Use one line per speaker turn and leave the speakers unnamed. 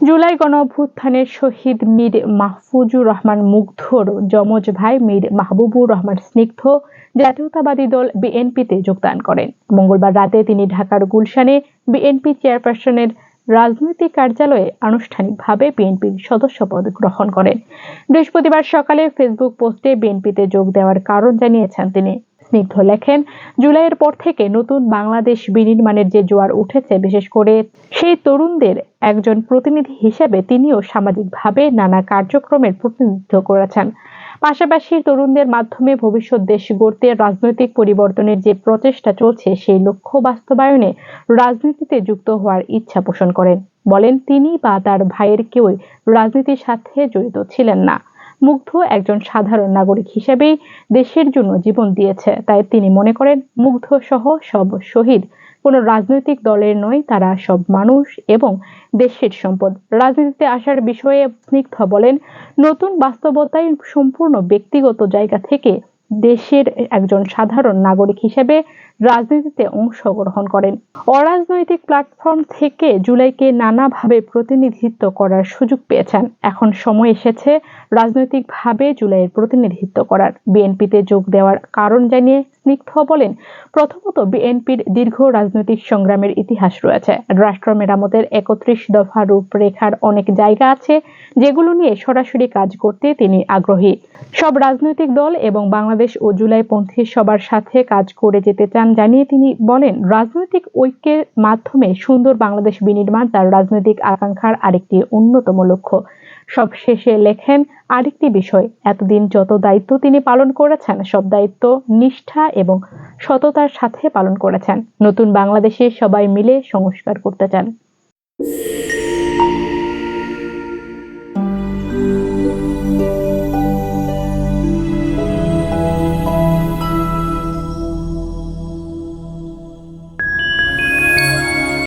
জুলাই গণ অভ্যুত্থানের শহীদ মীর মাহফুজুর রহমান মুগ্ধর যমজ ভাই মীর মাহবুবুর রহমান স্নিগ্ধ জাতীয়তাবাদী দল বিএনপিতে যোগদান করেন। মঙ্গলবার রাতে তিনি ঢাকার গুলশানে বিএনপি চেয়ারপারসনের রাজনৈতিক কার্যালয়ে আনুষ্ঠানিকভাবে বিএনপির সদস্যপদ গ্রহণ করেন। বৃহস্পতিবার সকালে ফেসবুক পোস্টে বিএনপিতে যোগ দেওয়ার কারণ জানিয়েছেন তিনি। স্নিগ্ধ লেখেন, জুলাইয়ের পর থেকে নতুন বাংলাদেশ বিনির্মাণের যে জোয়ার উঠেছে, বিশেষ করে সেই তরুণদের একজন প্রতিনিধি হিসেবে তিনিও সামাজিকভাবে নানা কার্যক্রমের প্রতিনিধিত্ব করেছেন। পাশাপাশি তরুণদের মাধ্যমে ভবিষ্যৎ দেশ গড়তে রাজনৈতিক পরিবর্তনের যে প্রচেষ্টা চলছে, সেই লক্ষ্য বাস্তবায়নে রাজনীতিতে যুক্ত হওয়ার ইচ্ছা পোষণ করেন। বলেন তিনি বা তার ভাইয়ের কেউই রাজনীতির সাথে জড়িত ছিলেন না। মুগ্ধ একজন সাধারণ নাগরিক হিসেবেই দেশের জন্য জীবন দিয়েছে। তাই তিনি মনে করেন, মুগ্ধ সহ সব শহীদ। কোনো রাজনৈতিক দলের নয়, তারা সব মানুষ এবং দেশের সম্পদ। রাজনীতিতে আসার বিষয়ে স্নিগ্ধ বলেন, নতুন বাস্তবতায় সম্পূর্ণ ব্যক্তিগত জায়গা থেকে দেশের একজন সাধারণ নাগরিক হিসেবে রাজনীতিতে অংশগ্রহণ করেন। অরাজনৈতিক প্ল্যাটফর্ম থেকে জুলাইকে নানাভাবে প্রতিনিধিত্ব করার সুযোগ পেয়েছেন। এখন সময় এসেছে রাজনৈতিকভাবে জুলাইয়ের প্রতিনিধিত্ব করার। বিএনপিতে যোগ দেওয়ার কারণ জানিয়ে স্নিগ্ধ বলেন, প্রথমত বিএনপির দীর্ঘ রাজনৈতিক সংগ্রামের ইতিহাস রয়েছে। রাষ্ট্র মেরামতের একত্রিশ দফা রূপরেখার অনেক জায়গা আছে, যেগুলো নিয়ে সরাসরি কাজ করতে তিনি আগ্রহী। সব রাজনৈতিক দল এবং বাংলাদেশ ও জুলাই জুলাইপন্থী সবার সাথে কাজ করে যেতে চান জানিয়ে তিনি বলেন, রাজনৈতিক ঐক্যের মাধ্যমে সুন্দর বাংলাদেশ বিনির্মাণ তার রাজনৈতিক আকাঙ্ক্ষার আরেকটি অন্যতম লক্ষ্য। সব শেষে লেখেন, আরেকটি বিষয়, এতদিন যত দায়িত্ব তিনি পালন করেছেন, সব দায়িত্ব, নিষ্ঠা এবং সততার সাথে পালন করেছেন। নতুন বাংলাদেশে সবাই মিলে সংস্কার করতে চান।